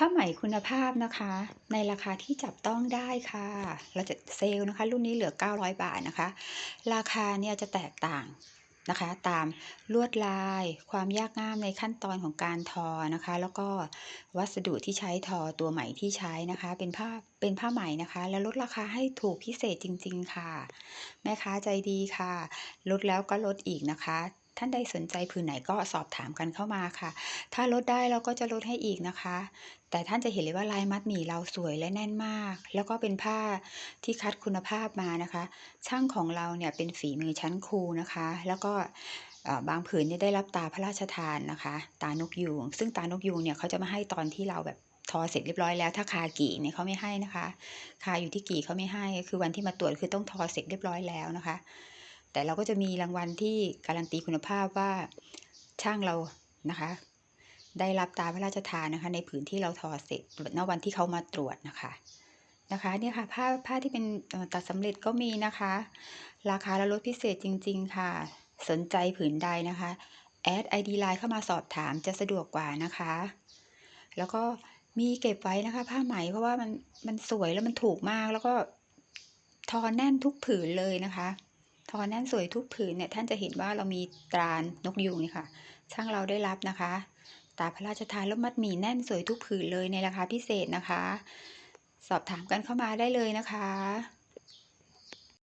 ผ้าไหมคุณภาพนะคะ ในราคาที่จับต้องได้ค่ะ เราจะเซลล์นะคะ รุ่นนี้เหลือ 900 บาทนะคะ ราคาเนี่ยจะแตกต่างนะคะ ตามลวดลาย ความยากง่ามในขั้นตอนของการทอนะคะ แล้วก็วัสดุที่ใช้ทอตัวไหมที่ใช้นะคะ เป็นผ้าเป็นผ้าไหมนะคะ แล้วลดราคาให้ถูกพิเศษจริง ๆ ค่ะ แม่ค้าใจดีค่ะ ลดแล้วก็ลดอีกนะคะ ท่านใดสนใจผืนไหนก็สอบถามกันเข้ามาค่ะ ถ้าลดได้เราก็จะลดให้อีกนะคะ แต่ท่านจะเห็นเลยว่าลายมัดหมี่เราสวยและแน่นมาก แล้วก็เป็นผ้าที่คัดคุณภาพมานะคะ ช่างของเราเนี่ยเป็นฝีมือชั้นครูนะคะ แล้วก็บางผืนเนี่ยได้รับตาพระราชทานนะคะ ตานกยูงซึ่งตานกยูงเนี่ยเขาจะมาให้ตอนที่เราแบบทอเสร็จเรียบร้อยแล้วถ้าคากี่เนี่ยเขาไม่ให้นะคะ คาอยู่ที่กี่เขาไม่ให้คือวันที่มาตรวจคือต้องทอเสร็จเรียบร้อยแล้วนะคะ แต่เราก็จะมีรางวัลที่การันตีคุณภาพว่าช่างเรานะคะ ได้รับตาพระราชทานนะคะ ในผืนที่เราทอเสร็จณวันที่เขามาตรวจนะคะนะคะเนี่ยค่ะผ้าผ้าที่เป็นตัดสำเร็จก็มีนะคะ ราคาและลดพิเศษจริง ๆ ค่ะ สนใจผืนใดนะคะแอด ID ไลน์เข้ามาสอบถามจะสะดวกกว่านะคะ แล้วก็มีเก็บไว้นะคะ ผ้าไหมเพราะว่ามันมันสวยแล้วมันถูกมาก แล้วก็ทอแน่นทุกผืนเลยนะคะ ทอแน่นสวยทุกผืนเนี่ยท่านจะเห็นว่าเรามีตรานกยูงนี่ค่ะ ช่างเราได้รับนะคะ ตาพระราชทานแล้วมัดหมี่แน่นสวยทุกผืนเลยในราคาพิเศษนะคะ สอบถามกันเข้ามาได้เลยนะคะ